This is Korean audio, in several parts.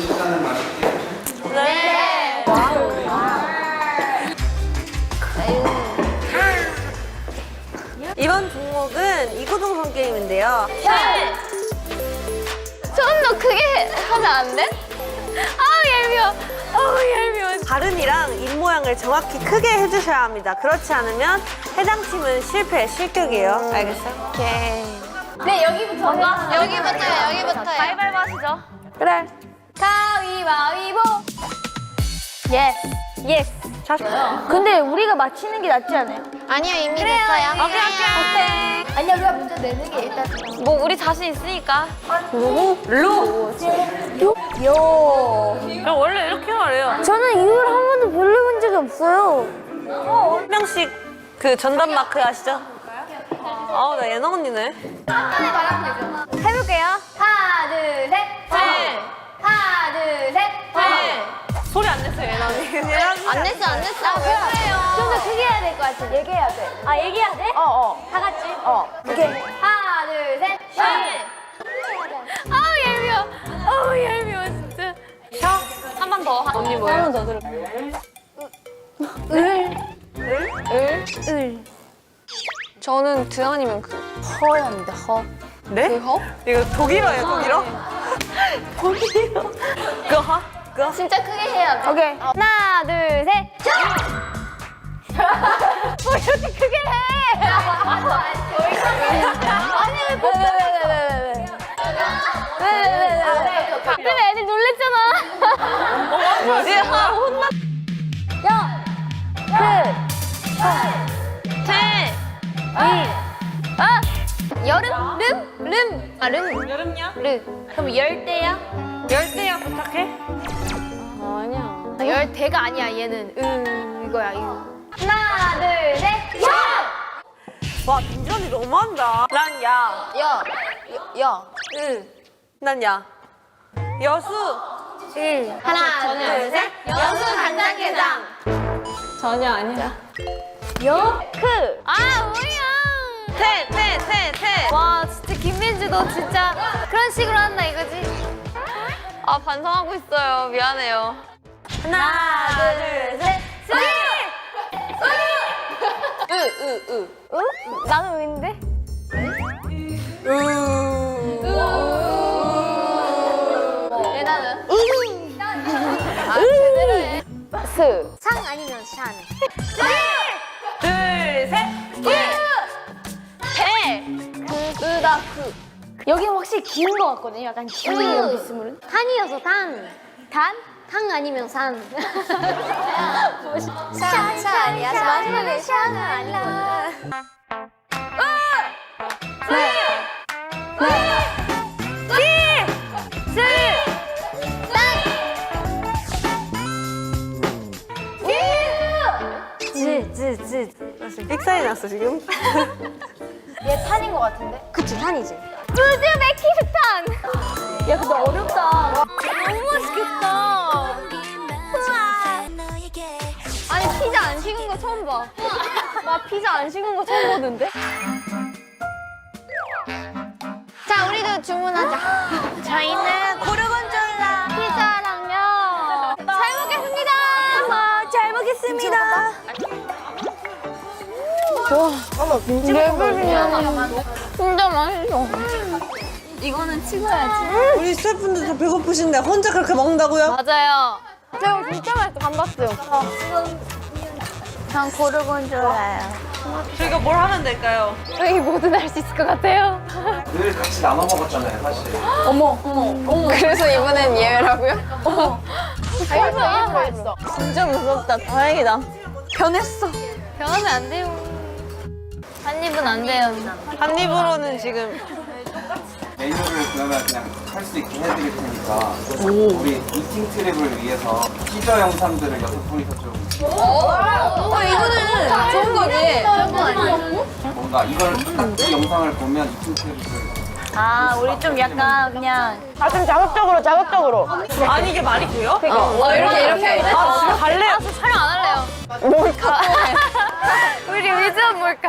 식사는 맛있게 네. 이번 종목은 이구동성 게임인데요. 좀더 크게 하면 안 돼? 아 얄미워. 어우 얄미워. 발음이랑 입 모양을 정확히 크게 해주셔야 합니다. 그렇지 않으면 해당 팀은 실패, 실격이에요. 알겠어요? 오케이. 네 여기부터 여기부터요 여기부터요. 가위바위보 하시죠. 그래. 가위바위보. 예스 예스. 근데 우리가 맞히는 게 낫지 않아요? 아니요 이미 됐어요. 오케이, 오케이. 아니야 우리가 먼저 내는 게 일단. 뭐 우리 자신 있으니까. 요. 그럼 원래 이렇게 말해요. 저는 이걸 한 번도 별로 본 적이 없어요. 한 명씩 그 전담 마크 아시죠? 아우, 나 예나 언니네. 해볼게요. 하나 둘 셋. 네. 하나 둘 셋. 소리 안 냈어요, 예나 언니. 예나 언니. 안 냈어 안 냈어. 왜 그래요? 좀더 크게 해야 될 것 같아. 얘기해야 돼. 아, 얘기해야 돼? 어, 어. 다 같이? 어. 오케이. 하나 둘 셋. 아우 얄미워. 아우 얄미워 진짜. 한번 더. 언니 뭐예요? 한번 더 들어. 저는 드아니면 그 허였는데 허. 네? 그 허? 이거 독일어예요, 독일어? 그거 하? 그거? 진짜 크게 해야 돼. 오케이. 하나 둘 셋. 뭐 이렇게 크게 해? 아니 왜 왜, 왜, 왜, 왜, 왜, 왜. 왜, 왜, 왜, 왜. 때문에 애들 놀랬잖아. 뭐지? 하? 야! 그! 태. 이. 아. 여름? 름? 름. 아, 름. 여름냐? 르. 그럼 열대야? 열대야 부탁해. 아, 열대가 아니야. 얘는 음 이거야 이거. 하나 둘 셋. 야! 와, 민지 언니 너무한다. 난 야. 야. 야. 응. 난 야. 여수. 하나 둘 셋. 여수 간장게장. 전혀 아니야. 여 크! 아 뭐야? 태, 태, 태, 태. 와 진짜 김민주 너 진짜 그런 식으로 한다 이거지? 아 반성하고 있어요. 미안해요. 하나, 둘, 셋. 소리! 소리! 으으으. 응? 나는 왜인데? 얘나는? 아 제대로 해. 스. 상 아니면 샨. 둘, 셋. 그다 그. 여기 확실히 긴거 같거든요. 약간 긴 비스물은. 탄이어서 탄. 탄? 탕 아니면 산. 샤, 샤 아니야. 마지막에 샤는 아니야. 즈, 즈, 즈. 나 지금 삑사리 났어, 지금. 얘 탄인 거 같은데? 그치, 탄이지. 우즈베키스탄. 야, 근데 어렵다. 너무 맛있겠다. 아니 피자 안 식은 거 처음 봐. 나 피자 안 식은 거 처음 보는데? 자 우리도 주문하자. 저희는 고르곤졸라. 피자랑요. 잘 먹겠습니다. 아, 잘 먹겠습니다. 진짜 맛있어. 이거는 찍어야지. 우리 스태프분들 다 배고프신데 혼자 그렇게 먹는다고요? 맞아요. 저 진짜 맛있어. 감봤어요. 전 고르곤졸라요. 저희가 뭘 하면 될까요? 저희 모두 할수 있을 것 같아요. 늘 같이 나눠 먹었잖아요 사실 그래서 이번엔 예외라고요? 잘했어, 잘했어. 진짜 무섭다. 다행이다. 변했어. 변하면 안 돼요. 한 입은 안 돼요. 한 입으로는 지금 메뉴를 그러면 그냥 할 수 있게 해드릴 테니까 우리 이팅 트립을 위해서 티저 영상들을 여섯 분이서 좀 어, 이거는 좋은 거지. 뭔가 이걸 딱이 영상을 보면 이팅 트립을 아, 우리 좀 약간 그냥. 아 좀 자극적으로 자극적으로 아니 이게 말이 돼요? 어, 이렇게 이렇게. 아 집에 갈래요? 촬영 안 할래요. 뭘까? 우리 의지는 뭘까?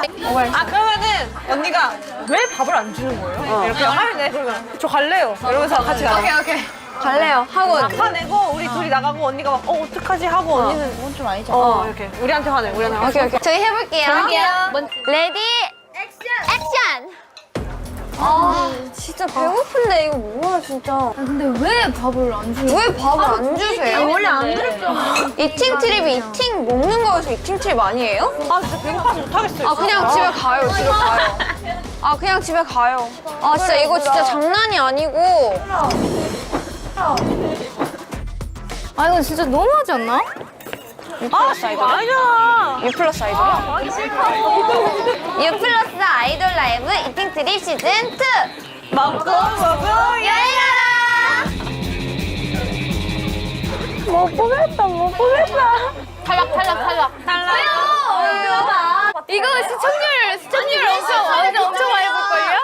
아 그러면은 언니가 왜 밥을 안 주는 거예요? 이렇게 하면 돼 그러면 저 갈래요 이러면서 같이 가요 오케이 오케이. 갈래요. 하고. 화내고 우리 둘이 나가고 언니가 막 어 어떡하지 하고 언니는 그건 좀 아니잖아. 어 이렇게 우리한테 화내 우리한테 화내 오케이, 오케이. 저희 해볼게요. 먼- 레디, 액션! 액션! 아, 진짜 배고픈데 이거 뭐야, 진짜. 아, 근데 왜 밥을 안 주는 왜 밥을 안 주세요? 원래 안 그랬잖아. 이팅 트립이 이팅 먹는 거여서 이팅 트립 아니에요? 아 진짜 배고파서 못하겠어요 아 그냥 집에 가요 집에 가요 아 그냥 집에 가요 아 진짜 이거 진짜 장난이 아니고 아 이거 진짜 너무하지 않나? 아 이거 아니잖아 U 플러스 아이돌 U 플러스 아이돌 라이브 이팅 트립 시즌 2 먹고 먹고 야야라 못 보겠다 못 보겠다 탈락 탈락 탈락. 달라 이거 시청률 시청률 엄청 완전 엄청 많이 볼걸요?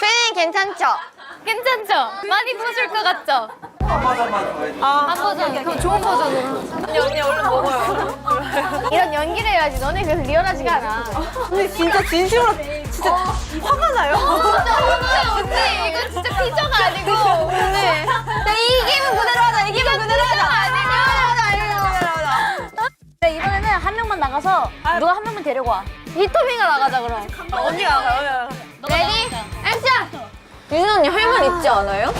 팬이 괜찮죠? 괜찮죠? 많이 보실 것 같죠? 한 해주세요. 한 버전 그럼 좋은 버전으로. 언니 언니 얼른 먹어요 이런 연기를 해야지. 너네 그래서 리얼하지가 않아. 언니 진짜 진심으로 진짜 화가 나요 근데 이거 진짜 피저가 아니고 오늘 야 이기면 그대로 하자 이기면 그대로 하자 아니고. 네, 이번에는 한 명만 나가서 누가 한 명만 데리고 와. 히토미가 나가자 그럼. 언니가 나가요. 레디 액션 유진 언니 할 말 있지 않아요?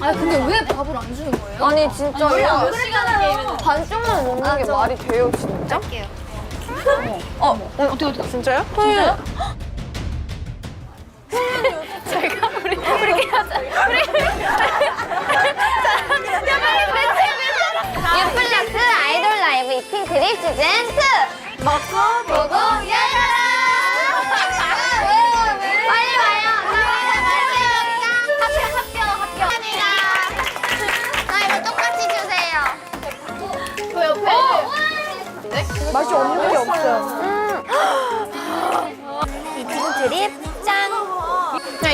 아 근데 왜 밥을 안 주는 거예요? 아니 진짜 몇 시간 게임은 반쪽만 먹는 게 말이 돼요 진짜? 어, 어떻게 어떻게 진짜요? 토요일 제가 우리 우리 하자. 우리 U 플러스 아이돌 라이브 이팅 트립 시즌 2 먹고 보고 야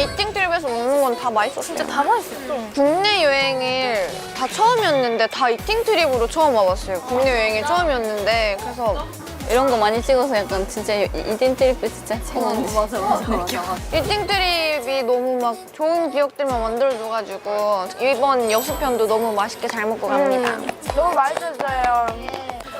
그냥 이팅 트립에서 먹는 건 다 맛있어. 진짜 다 맛있어. 국내 여행을 다 처음이었는데 다 이팅 트립으로 처음 와봤어요. 국내 여행이 처음이었는데 그래서 이런 거 많이 찍어서 약간 진짜 이딘 트리프 진짜 최고인데. 맞아 맞아 맞아. 이팅 트립이 너무 막 좋은 기억들만 만들어줘가지고 이번 여수편도 너무 맛있게 잘 먹고 갑니다. 너무 맛있었어요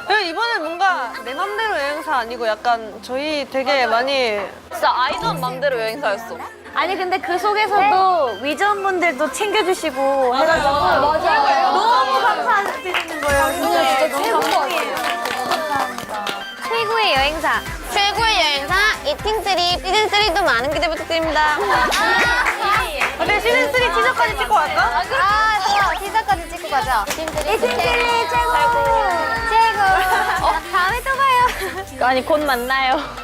네, 이번에 뭔가 내 맘대로 여행사 아니고 약간 저희 되게 많이 진짜 아이돌 맘대로 여행사였어. 아니 근데 그 속에서도 위전분들도 챙겨주시고 해가지고 맞아요. 너무 감사드리는 거예요. 진짜 진짜 것 같아요 최고의 여행사. 최고의 여행사 이팅 트립 시즌 3도 많은 기대 부탁드립니다. 근데 시즌3 티저까지 찍고 갈까? 아 좋아. 티저까지 찍고 가자. 이팅 트립 최고. 최고. 어 다음에 또 봐요. 아니 곧 만나요.